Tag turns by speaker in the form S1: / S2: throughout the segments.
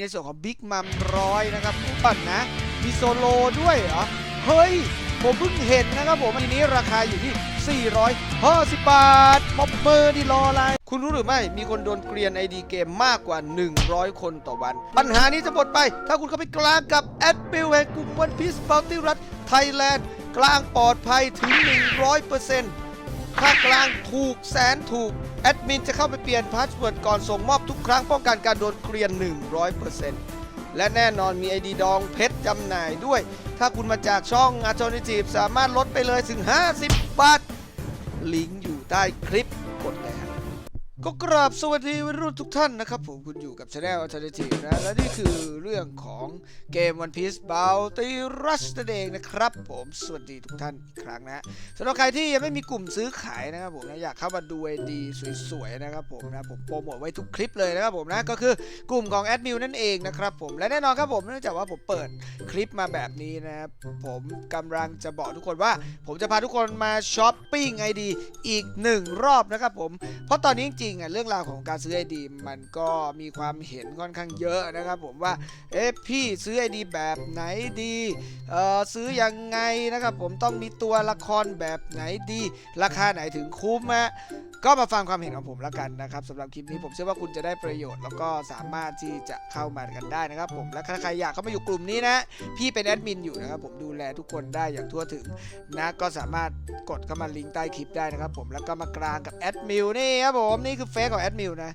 S1: ในส่วนของบิ๊กมัมร้อยนะครับผมนะ มีโซโลด้วยเหรอ เฮ้ย ผมเพิ่งเห็นนะครับผมทีนี้ราคาอยู่ที่ 450 บาทมอบเบอร์ที่รออะไร คุณรู้หรือไม่ มีคนโดนเกลียน ID เกมมากกว่า 100 คนต่อวัน ปัญหานี้จะหมดไป ถ้าคุณเข้าไปกลางกับแอดบิลแห่งกลุ่มวันพีซ o า t y รัฐไทยแลนด์กลางปลอดภัยถึง 100%ค่ากลางถูกแสนถูก แอดมินจะเข้าไปเปลี่ยนพาสเวิร์ดก่อนส่งมอบทุกครั้งป้องกันการโดนเกลียน100%และแน่นอนมี ID ดองเพชรจำหน่ายด้วย ถ้าคุณมาจากช่องอาจอนิจีบสามารถลดไปเลยถึง 50 บาท ลิงก์อยู่ใต้คลิป ก็กราบสวัสดีวัยรุ่นทุกท่านนะครับผมคุณอยู่กับ Channel Alternative นะ และนี่คือเรื่องของเกม One Piece Bounty Rush นั่นเองนะครับ ผมสวัสดีทุกท่านอีกครั้งนะสำหรับใครที่ยังไม่มีกลุ่มซื้อขายนะครับผมนะอยากเข้ามาดูไอดีสวยๆนะครับผมนะผมโปรโมทไว้ทุกคลิปเลยนะครับผมนะก็คือกลุ่มของแอดมิวนั่นเองนะครับผมและแน่นอนครับผมเนื่องจากว่าผมเปิดคลิปมาแบบนี้นะครับผมกำลังจะบอกทุกคนว่า ผมจะพาทุกคนมาช้อปปิ้งไอดีอีกหนึ่งรอบนะครับผมเพราะตอนนี้จริงๆอะเรื่องราวของการซื้อไอดีมันก็มีความเห็นค่อนข้างเยอะนะครับ ผมว่าเอ๊ะพี่ซื้อไอดีแบบไหนดีเอ่อซื้อยังไงนะครับ ผมต้องมีตัวละครแบบไหนดี ราคาไหนถึงคุ้มฮะก็มาฟังความเห็นของผมแล้วกันนะครับสำหรับคลิปนี้ผมเชื่อว่าคุณจะได้ประโยชน์ แล้วก็สามารถที่จะเข้ามากันได้นะครับ ผมและถ้าใครอยากเข้ามาอยู่กลุ่มนี้นะ พี่เป็นแอดมินอยู่นะครับ ผมดูแลทุกคนได้อย่างทั่วถึงนะก็สามารถกดเข้ามาลิงก์ใต้คลิปได้นะครับ ผมแล้วก็มากลางกับแอดมิวนี่ครับผมนี่คือเฟซของแอดมิลนะ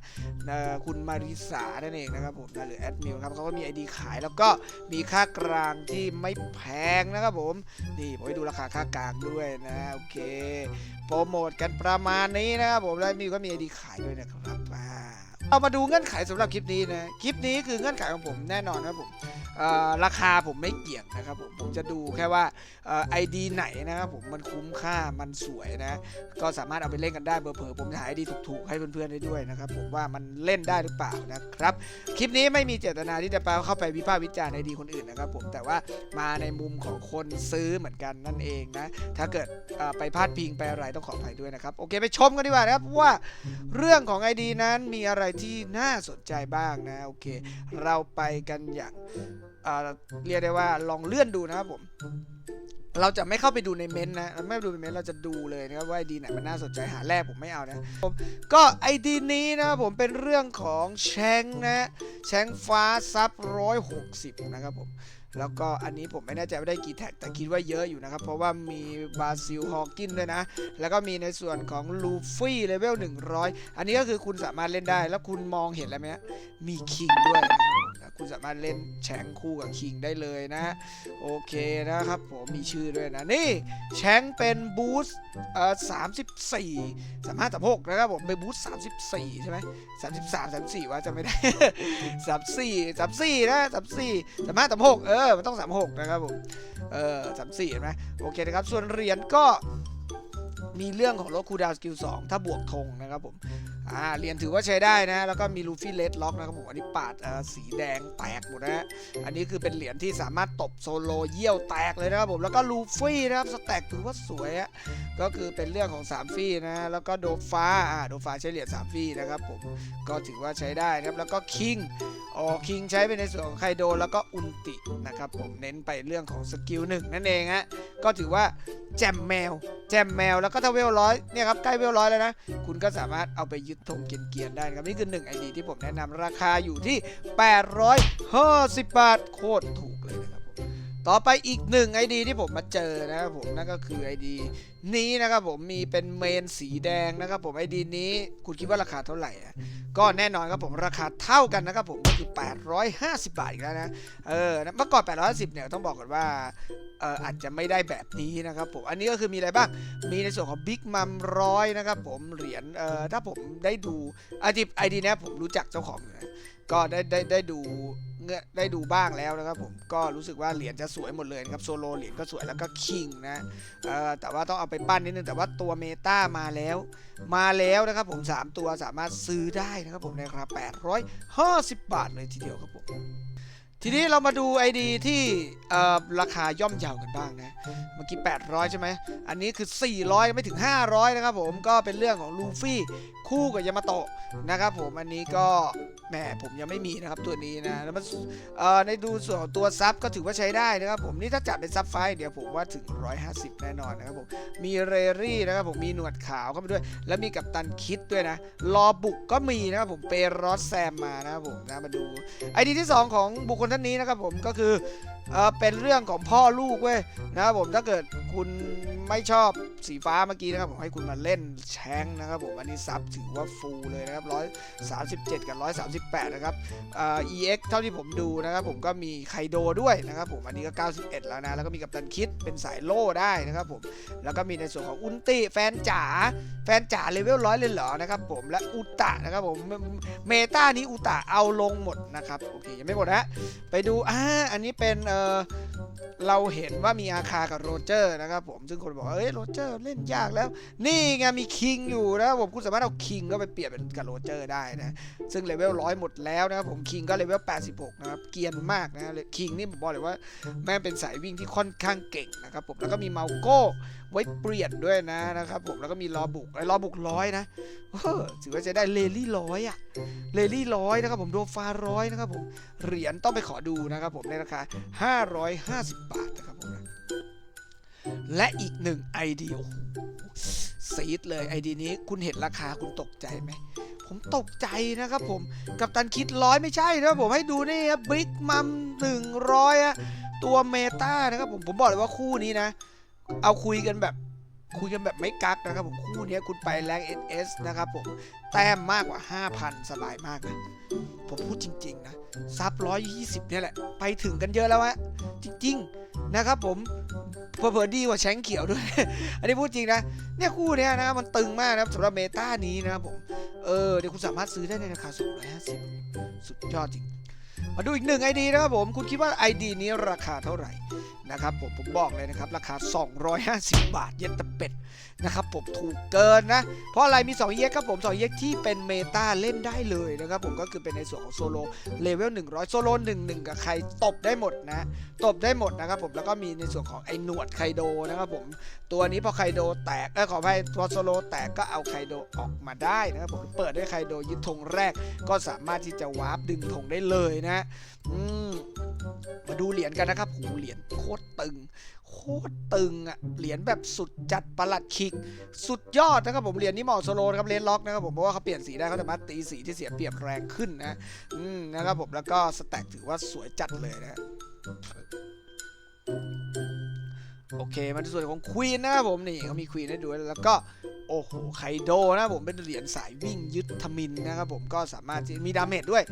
S1: คุณมาริสานั่นเองนะครับผมนะหรือแอดมิลครับเขาก็มี ID ขายแล้วก็มีค่ากลางที่ไม่แพงนะครับผมนี่ผมให้ดูราคาค่ากลางด้วยนะโอเคโปรโมทกันประมาณนี้นะครับผมแล้วมิลก็มี ID ขายด้วยนะครับอ่า เรามาดูเงื่อนไขสำหรับคลิปนี้นะคลิปนี้คือเงื่อนไขของผมแน่นอนครับผมราคาผมไม่เกี่ยงนะครับผมผมจะดูแค่ว่าไอดีไหนนะครับผมมันคุ้มค่ามันสวยนะ ก็สามารถเอาไปเล่นกันได้เบอร์เผอผมถ่ายไอดีถูกๆให้เพื่อนๆได้ด้วยนะครับผมว่ามันเล่นได้หรือเปล่านะครับ คลิปนี้ไม่มีเจตนาที่จะไปเข้าไปวิพากษ์วิจารณ์ไอดีคนอื่นนะครับผมแต่ว่ามาในมุมของคนซื้อเหมือนกันนั่นเองนะ ถ้าเกิดไปพลาดพิงไปอะไรต้องขออภัยด้วยนะครับโอเคไปชมกันดีกว่านะครับว่าเรื่องของ ID นั้นมีอะไรที่น่าสนใจบ้างนะโอเค เราไปกันอย่างเอ่อเรียกได้ว่าลองเลื่อนดูนะครับผมเราจะไม่เข้าไปดูในเม้นต์นะเราไม่ดูในเม้นต์เราจะดูเลยนะครับว่าไอดีไหนมันน่าสนใจหาแรกผมไม่เอานะผมก็ไอดีนี้นะครับผมเป็นเรื่องของแชงนะแชงฟ้าซับร้อยหกสิบนะครับผม แล้วก็อันนี้ผมไม่แน่ใจว่าได้กี่แท็กแต่คิดว่าเยอะอยู่นะครับ เพราะว่ามีบาซิลฮอกินด้วยนะ แล้วก็มีในส่วนของลูฟี่เลเวล100 อันนี้ก็คือคุณสามารถเล่นได้ แล้วคุณมองเห็นแล้วไหมมีคิงด้วยคุณสามารถเล่นแชงคู่กับคิงได้เลยนะ โอเคนะครับผมมีชื่อด้วยนะ นี่แชงเป็นบูสเอ่อสามสิบสี่สามห้าสามหกนะครับผมเป็นบูสสามสิบสี่ใช่ไหมสามสิบสามสามสี่ว่าจะไม่ได้สามสี่สามสี่นะสามสี่สามห้าสามหกเอออ มันต้องสามหกนะครับผม เออสามสี่เห็นไหมโอเคนะครับ ส่วนเหรียญก็ มีเรื่องของลดคูดาวสกิลสองถ้าบวกธงนะครับผมอ่าเหรียญถือว่าใช้ได้นะ แล้วก็มีลูฟี่เลดล็อกนะครับผมอันนี้ปาดสีแดงแตกหมดนะฮะอันนี้คือเป็นเหรียญที่สามารถตบโซโลเยี่ยวแตกเลยนะครับผมแล้วก็ลูฟี่นะครับสแต็กถือว่าสวยอะก็คือเป็นเรื่องของ3ฟี่นะแล้วก็โดฟ้าอ่าโดฟ้าใช้เหรียญ3ฟี่นะครับผมก็ถือว่าใช้ได้นะครับแล้วก็คิงอ๋อคิงใช้ไปในส่วนของไคโดแล้วก็อุนตินะครับผมเน้นไปเรื่องของสกิลหนึ่งนั่นเองฮะก็ถือว่า แจมแมว แจมแมวแล้วก็ถ้าเวลร้อยเนี่ยครับใกล้เวลร้อยแล้วนะ คุณก็สามารถเอาไปยึดธงเกียนๆได้ครับนี่คือ1 ID ที่ผมแนะนำราคาอยู่ที่ 850 บาท โคตรถูก ต่อไปอีกหนึ่ง ID ที่ผมมาเจอนะครับผมนั่นก็คือ ID นี้นะครับผมมีเป็นเมนสีแดงนะครับผม ID นี้คุณคิดว่าราคาเท่าไหร่ก็แน่นอนครับผมราคาเท่ากันนะครับผมก็คือ 850 บาทอีกแล้วนะเออเมื่อก่อน810เนี่ยต้องบอกก่อนว่าเอออาจจะไม่ได้แบบนี้นะครับผมอันนี้ก็คือมีอะไรบ้าง มีในส่วนของบิ๊กมัมร้อยนะครับผมเหรียญเอ่อถ้าผมได้ดูไอดีไอดีนี้ผมรู้จักเจ้าของอยู่นะก็ได้ได้ได้ดู ได้ดูบ้างแล้วนะครับผมก็รู้สึกว่าเหรียญจะสวยหมดเลยนะครับโซโลเหรียญก็สวยแล้วก็คิงนะเอ่อแต่ว่าต้องเอาไปปั้นนิดนึงแต่ว่าตัวเมตามาแล้ว มาแล้วนะครับผม 3 ตัวสามารถซื้อได้นะครับผมในราคา850 บาทเลยทีเดียวครับผม ทีนี้เรามาดู ID ที่เอ่ราคาย่อมเยากันบ้างนะ เมื่อกี้ 800 ใช่ไหม อันนี้คือ 400 ไม่ถึง 500 นะครับผม ก็เป็นเรื่องของลูฟี่คู่กับยามาโตะนะครับผม อันนี้ก็แหมผมยังไม่มีนะครับตัวนี้นะ แล้วมันเอ่อในดูส่วนของตัวซับก็ถือว่าใช้ได้นะครับผม นี่ถ้าจัดเป็นซับไฟเดี๋ยวผมว่าถึง 150 แน่นอนนะครับผม มีเรรี่นะครับผม มีหนวดขาวเข้ามาด้วย แล้วมีกับตันคิดด้วยนะ รอบุกก็มีนะครับผม เปรอสแซมมานะครับผมนะ มาดูไอดีที่ 2 ของบุคคลท่านนี้นะครับผมก็คือเออเป็นเรื่องของพ่อลูกเว้ยนะครับผมถ้าเกิดคุณไม่ชอบสีฟ้าเมื่อกี้นะครับผมให้คุณมาเล่นแชงนะครับผมอันนี้ซับถือว่าฟูลเลยนะครับ137กับ138นะครับเอ่อ EX เท่าที่ผมดูนะครับผมก็มีไคโดด้วยนะครับผมอันนี้ก็91แล้วนะแล้วก็มีกับตันคิดเป็นสายโล่ได้นะครับผมแล้วก็มีในส่วนของอุนติแฟนจ๋าแฟนจ๋าเลเวลร้อยเลยเหรอนะครับผมและอุตะนะครับผมเมตานี้อุตะเอาลงหมดนะครับโอเคยังไม่หมดนะไปดูอ่าอันนี้เป็นเออเราเห็นว่ามีอาคากับโรเจอร์นะครับผมซึ่งคนบอกเอ้ยโรเจอร์เล่นยากแล้ว นี่ไงมีคิงอยู่นะผมคุณสามารถเอาคิงก็ไปเปลี่ยนเป็นกับโรเจอร์ได้นะซึ่งเลเวลร้อยหมดแล้วนะครับผมคิงก็เลเวล86 นะครับ เกียนมากนะคิงนี่ผมบอกเลยว่าแม่งเป็นสายวิ่งที่ค่อนข้างเก่งนะครับผมแล้วก็มีเมาโก้ไว้เปลี่ยนด้วยนะนะครับผมแล้วก็มีรอบุกไอ้รอบุกร้อยนะถือว่าจะได้เลลี่ร้อยอะเลลี่ร้อยนะครับผมโดฟาร้อยนะครับผมเหรียญต้องไปขอดูนะครับผมในราคา550บาทนะครับผมนะและอีกหนึ่ง ID โอ้โหซีดเลย ID นี้คุณเห็นราคาคุณตกใจไหม ผมตกใจนะครับผม กับตันคิดร้อยไม่ใช่นะครับผมให้ดูนี่ครับบิ๊กมัมหนึ่งร้อยตัวเมตานะครับผม ผมบอกเลยว่าคู่นี้นะ เอาคุยกันแบบคุยกันแบบไม่กักนะครับผมคู่นี้คุณไปแรง NS นะครับผม แต้มมากกว่า 5,000 สบายมากนะ ผมพูดจริง ๆ นะ ซับร้อยยี่สิบเนี่ยแหละ ไปถึงกันเยอะแล้วฮะจริง ๆ นะครับผมเผื่อดีกว่าแชงเขียวด้วย อันนี้พูดจริงนะ เนี่ยคู่เนี้ยนะมันตึงมากนะครับสำหรับเมตานี้นะครับผม เออเดี๋ยวคุณสามารถซื้อได้ในราคาสูงนะฮะสุดยอดจริง มาดูอีกหนึ่งไอดีนะครับผมคุณคิดว่า ID นี้ราคาเท่าไหร่นะครับผมผมบอกเลยนะครับราคา 250 บาทเย็นตะเป็ดนะครับผมถูกเกินนะ เพราะอะไรมี 2 เย็กครับผม2เย็กที่เป็นเมตาเล่นได้เลยนะครับผมก็คือเป็นในส่วนของโซโลเลเวล100 โซโล11 กับใครตบได้หมดนะ ตบได้หมดนะครับผมแล้วก็มีในส่วนของไอ้หนวดไคโดนะครับผมตัวนี้พอไคโดแตกเออขออภัยพอโซโลแตกก็เอาไคโดออกมาได้นะครับผมเปิดด้วยไคโดยึดธงแรกก็สามารถที่จะวาร์ปดึงธงได้เลยนะอืมมาดูเหรียญกันนะครับหูเหรียญโคตรตึง โคตรตึงอะเหรียญแบบสุดจัดประหลัดคิก สุดยอดนะครับผมเหรียญนี้เหมาะโซโลนะครับเลนล็อกนะครับผมเพราะว่าเขาเปลี่ยนสีได้เขาสามารถตีสีที่เสียเปรียบแรงขึ้นนะ อืมนะครับผมแล้วก็สแต็กถือว่าสวยจัดเลยนะโอเคมาที่ส่วนของควีนนะครับผมนี่เขามีควีนให้ดูแล้วก็โอ้โหไคโดนะผมเป็นเหรียญสายวิ่งยึดทมินนะครับผมก็สามารถมีดาเมจด้วย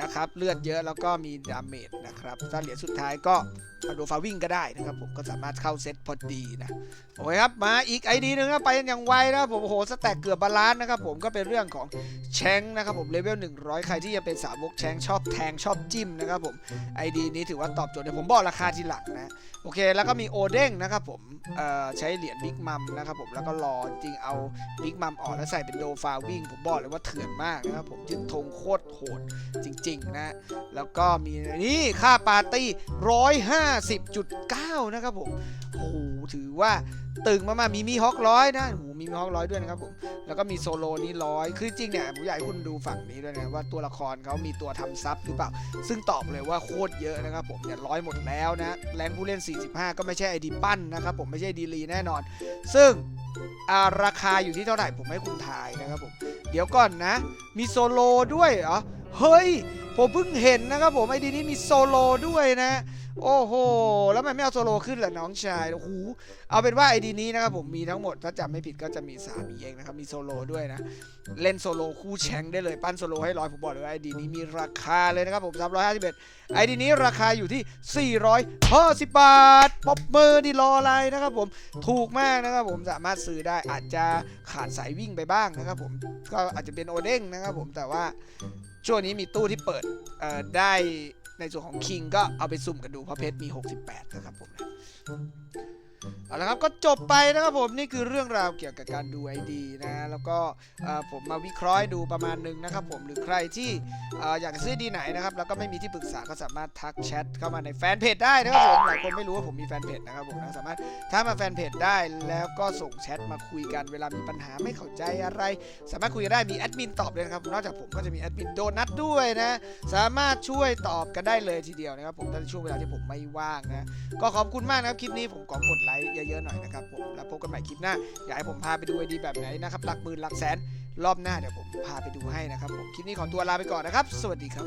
S1: นะครับ เลือดเยอะแล้วก็มีดาเมจนะครับถ้าเหรียญสุดท้ายก็เอาโดฟาวิ่งก็ได้นะครับผมก็สามารถเข้าเซตพอดีนะโอเคครับมาอีกไอดีหนึ่งครับไปอย่างไวนะครับผมโอ้โหสแต็กเกือบบาลานซ์นะครับผมก็เป็นเรื่องของแชงนะครับผมเลเวล100 ใครที่ยังเป็นสาวกแชงชอบแทงชอบจิ้มนะครับผมไอดีนี้ถือว่าตอบโจทย์เดี๋ยวผมบอกราคาทีหลังนะโอเค แล้วก็มีโอเด้งนะครับผมเอ่อใช้เหรียญบิ๊กมัมนะครับผมแล้วก็รอจริงเอาบิ๊กมัมออกแล้วใส่เป็นโดฟาวิ่งผมบอกเลยว่าเถื่อนมากนะครับผมยึดธงโคตรโหดจริงๆ นะ แล้วก็มีนี่ค่าปาร์ตี้ 150.9 นะครับผมโอ้โหถือว่าตึงมากๆมีมีฮอกร้อยนะโอ้โหมีมีฮอกร้อยด้วยนะครับผม แล้วก็มีโซโลนี้ร้อยคือจริงเนี่ยผมอยากให้คุณดูฝั่งนี้ด้วยนะว่าตัวละครเขามีตัวทำซับหรือเปล่า ซึ่งตอบเลยว่าโคตรเยอะนะครับผมเนี่ยร้อยหมดแล้วนะ แรงผู้เล่น 45 ก็ไม่ใช่ไอดีปั้นนะครับผมไม่ใช่ดีลีแน่นอน ซึ่งราคาอยู่ที่เท่าไหร่ผมให้คุณทายนะครับผม เดี๋ยวก่อนนะ มีโซโลด้วยเหรอ เฮ้ย ผมเพิ่งเห็นนะครับผมไอดีนี้มีโซโลด้วยนะ โอ้โห แล้วมันไม่เอาโซโลขึ้นเหรอน้องชายโอ้โหเอาเป็นว่าไอดีนี้นะครับผมมีทั้งหมดถ้าจำไม่ผิดก็จะมี3เองนะครับมีโซโลด้วยนะ เล่นโซโลคู่แชงได้เลยปั้นโซโลให้ร้อยผมบอกเลยว่าไอดีนี้มีราคาเลยนะครับผม351ไอดีนี้ราคาอยู่ที่ 450 บาทป๊อปเมอร์นี่รออะไรนะครับผมถูกมากนะครับผมสามารถซื้อได้อาจจะขาดสายวิ่งไปบ้างนะครับผมก็อาจจะเป็นโอเด้งนะครับผมแต่ว่าช่วงนี้มีตู้ที่เปิดได้ ในส่วนของคิงก็เอาไปสุ่มกันดูเพราะเพชรมี 68นะครับผมนะ เอาละครับก็จบไปนะครับผมนี่คือเรื่องราวเกี่ยวกับการดู ID นะแล้วก็ผมมาวิเคราะห์ดูประมาณหนึงนะครับผมหรือใครที่ออยากซื้อดีไหนนะครับแล้วก็ไม่มีที่ปรึกษาก็สามารถทักแชทเข้ามาในแฟนเพจได้นะครับผมหลายคนไม่รู้ว่าผมมีแฟนเพจนะครับผมนะสามารถทักมาแฟนเพจได้แล้วก็ส่งแชทมาคุยกันเวลามีปัญหาไม่เข้าใจอะไร สามารถคุยกันได้มีแอดมินตอบเลยนะครับนอกจากผมก็จะมีแอดมินโดนัทด้วยนะสามารถช่วยตอบกันได้เลยทีเดียวนะครับผมในช่วงเวลาที่ผมไม่ว่างนะก็ขอบคุณมากนะครับคลิปนี้ผมขอกดไลค์เยอะๆหน่อยนะครับผมแล้วพบกันใหม่คลิปหน้าอยากให้ผมพาไปดูไอดีแบบไหนนะครับหลักหมื่นหลักแสนรอบหน้าเดี๋ยวผมพาไปดูให้นะครับผมคลิปนี้ขอตัวลาไปก่อนนะครับ สวัสดีครับ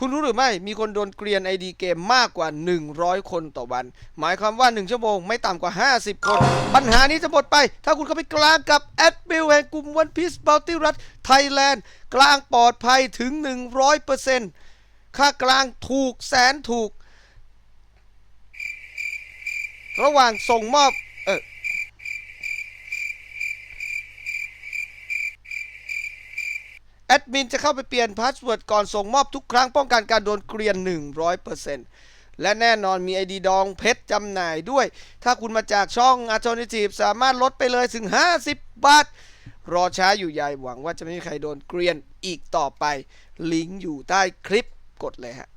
S1: คุณรู้หรือไม่มีคนโดนเกรียน ID เกมมากกว่า 100 คนต่อวัน หมายความว่า 1 ชั่วโมงไม่ต่ำกว่า 50 คน ปัญหานี้จะหมดไป ถ้าคุณเข้าไปกลางกับแอดมิลแห่งกลุ่ม One Piece Bounty รัฐไทยแลนด์กลางปลอดภัยถึง 100% ค่ากลางถูกแสนถูก ระหว่างส่งมอบเออแอดมินจะเข้าไปเปลี่ยนพาสเวิร์ดก่อนส่งมอบทุกครั้งป้องกันการโดนเกรียน 100%และแน่นอนมี ID ดองเพชรจำหน่ายด้วย ถ้าคุณมาจากช่อง Alternative สามารถลดไปเลยถึง 50 บาท รอช้าอยู่ใหญ่หวังว่าจะไม่มีใครโดนเกรียนอีกต่อไป ลิงก์อยู่ใต้คลิป กดเลยฮะ